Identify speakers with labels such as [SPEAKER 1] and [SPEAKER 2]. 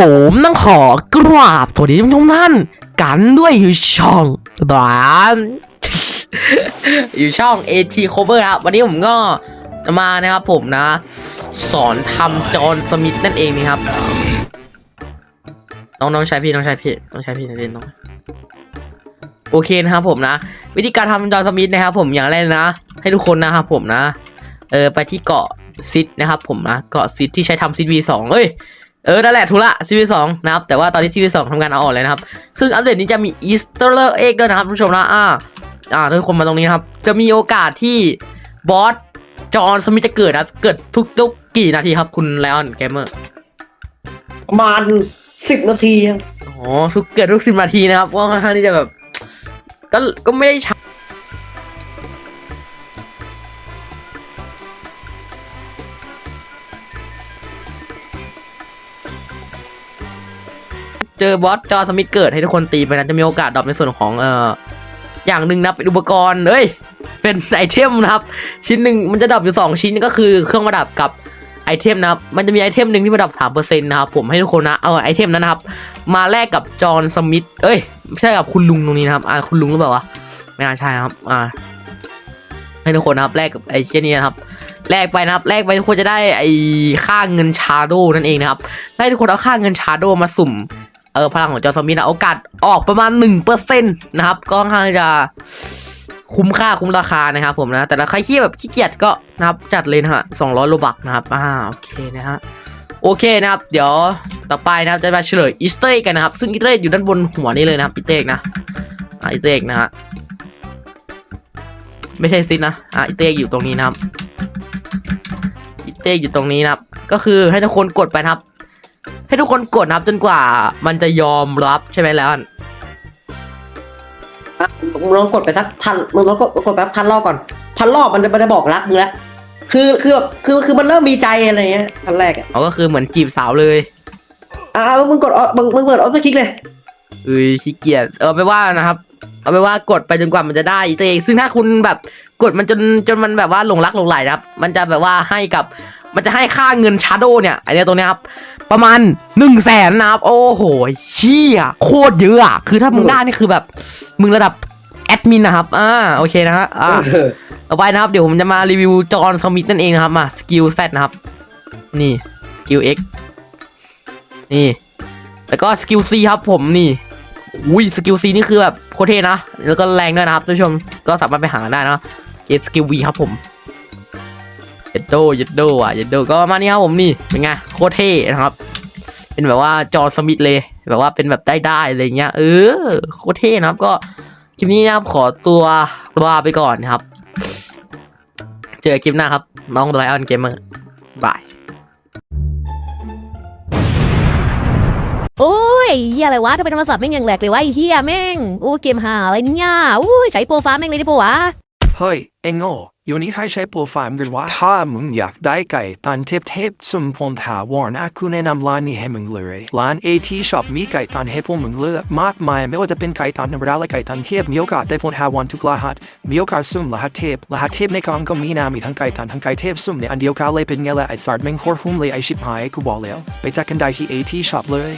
[SPEAKER 1] ผมต้องขอกราบสวัสดีทุกท่านกันด้วยอยู่ช่องบ้านอยู่ช่อง AT Cover ครับ วันนี้ผมก็จะมานะครับผมนะ สอนทำจอห์นสมิธนั่นเองนะครับ น้องน้องชายพี่น้องชายพี่น้องชายพี่นักเรียนน้องโอเคนะครับผมนะ วิธีการทำจอห์นสมิธนะครับผมอย่างแรกนะ ให้ทุกคนนะครับผมนะ เออไปที่เกาะซิดนะครับผมนะ เกาะซิดที่ใช้ทำซิดวีสองเอ้ย เออนั่นแหละทุละซีวีสองนะครับ แต่ว่าตอนนี้ซีวีสองทำการเอาออกเลยนะครับ ซึ่งอัปเดตนี้จะมีอีสเตอร์เอ็กด้วยนะครับทุกผู้ชมนะอ่าอ่าทุกคนมาตรงนี้ครับ จะมีโอกาสที่บอสจอห์นสมิธจะเกิดนะครับเกิดทุกๆกี่นาทีครับคุณไลออนเกมเมอร์
[SPEAKER 2] ประมาณสิบนาทีครับ
[SPEAKER 1] อ๋อทุกเกิดทุกสิบนาทีนะครับก็ค่อนข้างที่จะแบบ ก็ก็ไม่ได้ช้า เจอบอสจอสมิธเกิดให้ทุกคนตีไปนะจะมีโอกาสดรอปในส่วนของเอ่ออย่างหนึ่งนะเป็นอุปกรณ์เอ้ยเป็นไอเทมนะครับ ชิ้นหนึ่งมันจะดรอปอยู่สองชิ้นก็คือเครื่องประดับกับไอเทมนะครับมันจะมีไอเทมหนึ่งที่ประดับสามเปอร์เซ็นต์นะครับผมให้ทุกคนนะเอาไอเทมนั้นนะครับ มาแลกกับจอห์นสมิธเอ้ยไม่ใช่กับคุณลุงตรงนี้นะครับอ่าคุณลุงหรือเปล่าวะไม่น่าใช่นะครับอ่าให้ทุกคนนะครับแลกกับไอเช่นนี้นะครับแลกไปนะครับแลกไปทุกคนจะได้ไอค่าเงินชาโดนั่นเองนะครับให้ทุกคนเอาค่าเงินชาโดมาสุ่ม เออพลังของจอห์นสมิธนะโอกาสออกประมาณหนึ่งเปอร์เซ็นต์นะครับก็ค่อนข้างจะคุ้มค่าคุ้มราคานะครับผมนะแต่ถ้าใครขี้แบบขี้เกียจก็นะครับจัดเลยนะฮะสองร้อยโลบักนะครับอ่าโอเคนะฮะโอเคนะครับ เดี๋ยวต่อไปนะครับจะมาเฉลยอีสเตอร์กันนะครับ ซึ่งอีสเตอร์อยู่ด้านบนหัวนี้เลยนะครับอีสเตอร์นะอ่าอีสเตอร์นะฮะไม่ใช่ซินนะอ่าอีสเตอร์อยู่ตรงนี้นะครับอีสเตอร์อยู่ตรงนี้นะครับ ก็คือให้ทุกคนกดไปนะครับ ให้ทุกคนกดนะครับจนกว่า มันจะยอมรับใช่ไหมแล้ว
[SPEAKER 2] อะมึงลองกดไปสักพันมึงลองกดกดไปพันรอบก่อน พันรอบมันจะมันจะบอกรักมึงแล้วคือคือแบบคือคือมันเริ่มมีใจอะไรเงี้ยพันแรกอะ
[SPEAKER 1] เขาก็คือเหมือนจีบสาวเลย
[SPEAKER 2] อ่ามึงกดออมึงมึงเปิดออโต้คลิกเลย
[SPEAKER 1] เอ้ยขี้เกียจเอาไปว่านะครับ เอาไปว่ากดไปจนกว่ามันจะได้ตัวเองซึ่งถ้าคุณแบบกดมันจนจนมันแบบว่าหลงรักหลงไหลนะครับ มันจะแบบว่าให้กับ มันจะให้ค่าเงินชาโดเนี่ยไอเนี้ยตรงเนี้ยครับประมาณหนึ่งแสนนะครับ โอ้โหเชี่ยโคตรเยอะอะคือถ้ามึงได้นี่คือแบบ มึงระดับแอดมินนะครับอ่าโอเคนะฮะอ่า
[SPEAKER 2] เออ
[SPEAKER 1] ต่อไปนะครับ เดี๋ยวผมจะมารีวิวจอห์นสมิธนั่นเองนะครับมาสกิล Z นะครับ นี่สกิล X นี่ แล้วก็สกิล C ครับผมนี่อุ้ยสกิล C นี่คือแบบโคตรเท่นะ แล้วก็แรงด้วยนะครับท่านผู้ชมก็สามารถไปหาได้นะเกมสกิล V ครับผมเยดโดเยดโดอะเยดโดก็ประมาณนี้ครับผมนี่เป็นไงโคตรเท่นะครับ เป็นแบบว่าจอห์นสมิธเลย แบบว่าเป็นแบบได้ได้ๆอะไรเงี้ยเออโคตรเท่นะครับก็คลิปนี้นะครับขอตัวลาไปก่อนนะครับ เจอคลิปหน้าครับ น้องไลออนเกมเมอร์บาย
[SPEAKER 3] โอ้ยเฮียอะไรวะทำไมโทรศัพท์แม่งยังแหลกเลยวะไอ้เฮียแม่งโอ้เกมหาอะไรเนี่ยโอ้ยใช้โปรฟ้าแม่งเลยดิปะวะ
[SPEAKER 4] เฮ้ยเอ็งโง่ อยู่นี่ใครใช้โปรไฟล์กันวะถ้ามึงอยากได้ไก่ตันเทปเทปสมพลถาวรนะกูแนะนำร้านนี้ให้มึงเลยร้านเอทีช็อปมีไก่ตันให้พวกมึงเลือกมากมาย ไม่ว่าจะเป็นไก่ตันธรรมดาและไก่ตันเทปมีโอกาสได้พลถาวรทุกรหัสมีโอกาสสุ่มรหัสเทปรหัสเทปในกองก็มีนะมีทั้งไก่ตันทั้งไก่เทปสุ่มในอันเดียวกันเลยเป็นไงล่ะไอ้สาร์แม่งโคตรหุ้มเลยไอชิบหายกูบอกแล้วไปจัดกันได้ที่เอทีช็อปเลย